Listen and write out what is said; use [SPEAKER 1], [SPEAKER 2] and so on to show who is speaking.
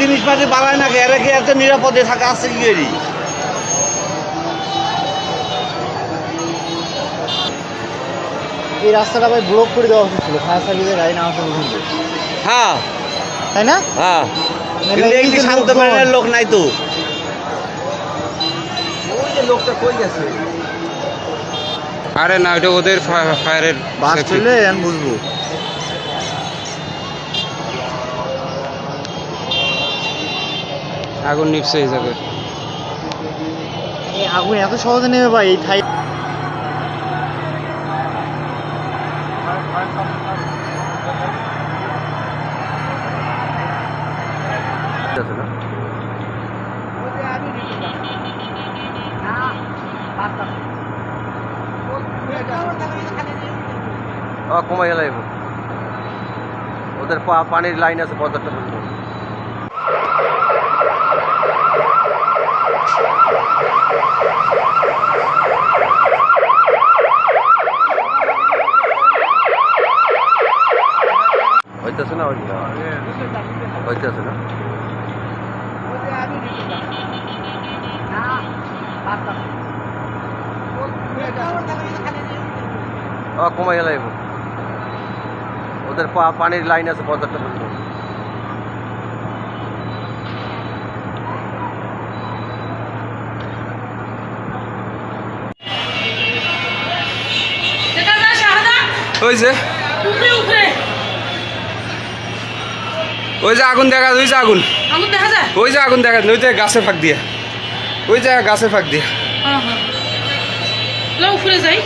[SPEAKER 1] জিনিসপাতি বাড়ায় না এরা কি এত নিরাপদে থাকা আছে কি করি
[SPEAKER 2] এই রাস্তাটা ভাই ব্লক করে দেওয়া উচিত ছিল ফায়ার সার্ভিসের গাড়ি না আসা পর্যন্ত
[SPEAKER 1] হ্যাঁ।
[SPEAKER 2] তাই না?
[SPEAKER 1] হ্যাঁ।
[SPEAKER 2] যে
[SPEAKER 1] শান্ত মানের লোক নাই তো।
[SPEAKER 2] ওই যে লোকটা কই গেছে?
[SPEAKER 3] আরে না ওটা ওদের ফায়ারের
[SPEAKER 2] বাস। চললে আমি বুঝব।
[SPEAKER 3] আগুন নিপসে যাবে।
[SPEAKER 2] এই আগুন এত সহজে নেবে ভাই এই ঠাই
[SPEAKER 4] কমাই গেলাইব ওদের পা- পানির লাইন আছে পঁচাত্তর হইতেছে না হইতে হইতেছে না? কমাই গেলাইব ওদের পা- পানির লাইন আছে পঁচাত্তর পর্যন্ত।
[SPEAKER 5] উপরে উপরে।
[SPEAKER 3] ওই যে আগুন দেখা ওই যে আগুন।
[SPEAKER 5] আগুন দেখা যায়?
[SPEAKER 3] ওই যে আগুন দেখা ওই যে গাছে ফাঁক দিয়ে। ওই যে গাছে ফাঁক দিয়ে।
[SPEAKER 5] হ্যাঁ হ্যাঁ। যাই।